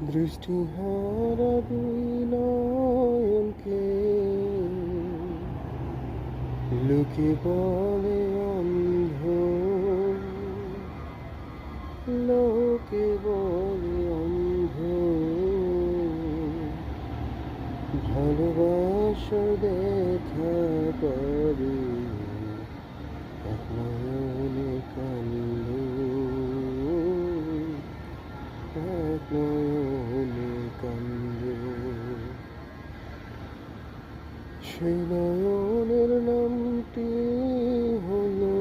দৃষ্টিহারা দুই নয়নকে লোকে বলে অন্ধ। লোকে বলে অন্ধ। ভালোবাসা দেখা পারে নয়নে কান্দ। সেই নয়নের নামটি হলো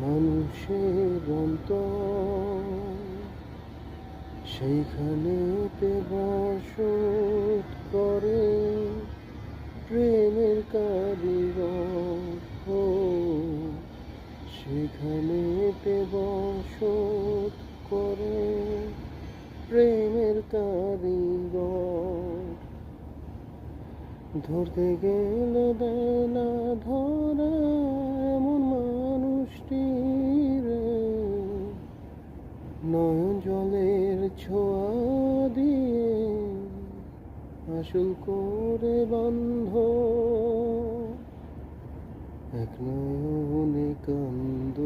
মানুষের অন্তর। সেইখানেতে বসত করে প্রেমের কারিগর। ও সেখানেতে বসত করে প্রেমের কারিগর। ধরতে গেলে দেয় না ধরা এমন মানুষটি রে। নয়ন জলের ছোঁয়া দিয়ে আসল করে বন্ধ। এক নয়নে কান্দ